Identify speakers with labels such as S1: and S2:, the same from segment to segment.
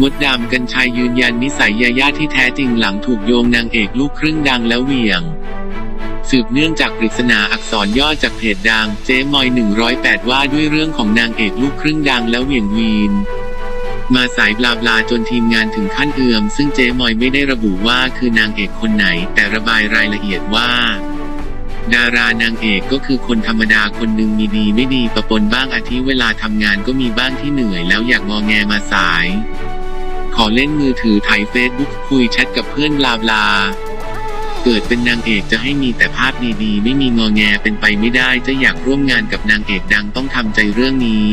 S1: มดดำกัญชัยยืนยันนิสัยยาย่าที่แท้จริงหลังถูกโยงนางเอกลูกครึ่งดังแล้วเหวี่ยง สืบเนื่องจากปริศนาอักษรย่อจากเพจดังเจมอย 108 ว่าด้วยเรื่องของนางเอกลูกครึ่งดังแล้วเหวี่ยงวีน มาสายบลาบลาจนทีมงานถึงขั้นเอือม ซึ่งเจมอยไม่ได้ระบุว่าคือนางเอกคนไหน แต่ระบายรายละเอียดว่าดารานางเอกก็คือคนธรรมดาคนหนึ่งมีดีไม่ดีประปนบ้างอาทิเวลาทำงานก็มีบ้างที่เหนื่อยแล้วอยากงอแงมาสาย ขอเล่นมือถือถ่ายเฟซบุ๊กคุยแชทกับเพื่อนลาบลา เกิดเป็นนางเอกจะให้มีแต่ภาพดีๆ ไม่มีงอแงเป็นไปไม่ได้จะอยากร่วมงานกับนางเอกดังต้องทำใจเรื่องนี้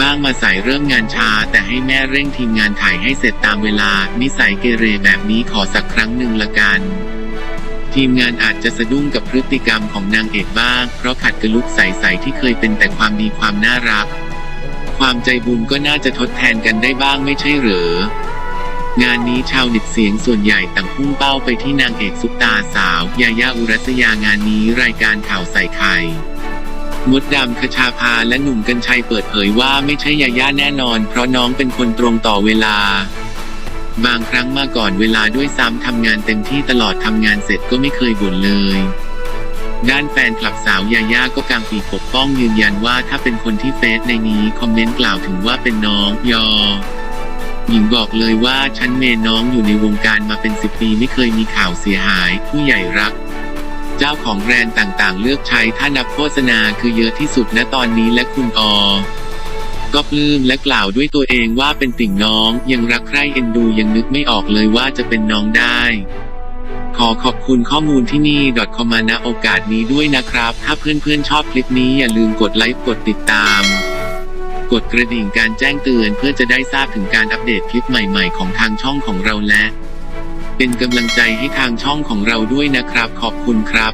S1: บ้างมาสายเริ่มงานช้า แต่ให้แม่เร่งทีมงานถ่ายให้เสร็จตามเวลา นิสัยเกเรแบบนี้ขอสักครั้งหนึ่งละกัน ทีมงานอาจจะสะดุ้งกับพฤติกรรมของนางเอกบ้าง เพราะขัดกับลุกใสๆที่เคยเป็นแต่ความดีความน่ารัก ความใจบุญก็น่าจะทดแทนกันได้บ้างไม่ใช่หรองานนี้ชาวเน็ตเสียงส่วนใหญ่ต่างพุ่งเป้าไปที่นางเอกซุปตาสาว ยายาอุรัสยางานนี้รายการข่าวใส่ไข่มดดำคชาภาและหนุ่มกัญชัยเปิดเผยว่าไม่ใช่ยาย่าแน่นอน เพราะน้องเป็นคนตรงต่อเวลา บางครั้งมาก่อนเวลาด้วยซ้ำทำงานเต็มที่ตลอดทำงานเสร็จก็ไม่เคยบ่นเลย ด้านแฟนคลับสาวยาย่าก็กางปีกปกป้องยืนยันว่าถ้าเป็นคนที่เฟซในนี้คอมเมนต์กล่าวถึงว่าเป็นน้องยอหญิงบอกเลยว่าฉันเมนน้องอยู่ในวงการมาเป็นสิบปีไม่เคยมีข่าวเสียหาย ผู้ใหญ่รัก เจ้าของแบรนด์ต่างๆ เลือกใช้ถ้านับโฆษณาคือเยอะที่สุดณตอนนี้และคุณอก็ปลื้มและกล่าวด้วยตัวเองว่าเป็นติ่งน้องยังรักใคร่เอ็นดูยังนึกไม่ออกเลยว่าจะเป็นน้องได้ ขอขอบคุณข้อมูลที่นี่ .com มาณโอกาสนี้ด้วยนะครับ ถ้าเพื่อนๆชอบคลิปนี้อย่าลืมกดไลค์กดติดตาม กดกระดิ่งการแจ้งเตือนเพื่อจะได้ทราบถึงการอัปเดตคลิปใหม่ๆ ของทางช่องของเราและ เป็นกำลังใจให้ทางช่องของเราด้วยนะครับ ขอบคุณครับ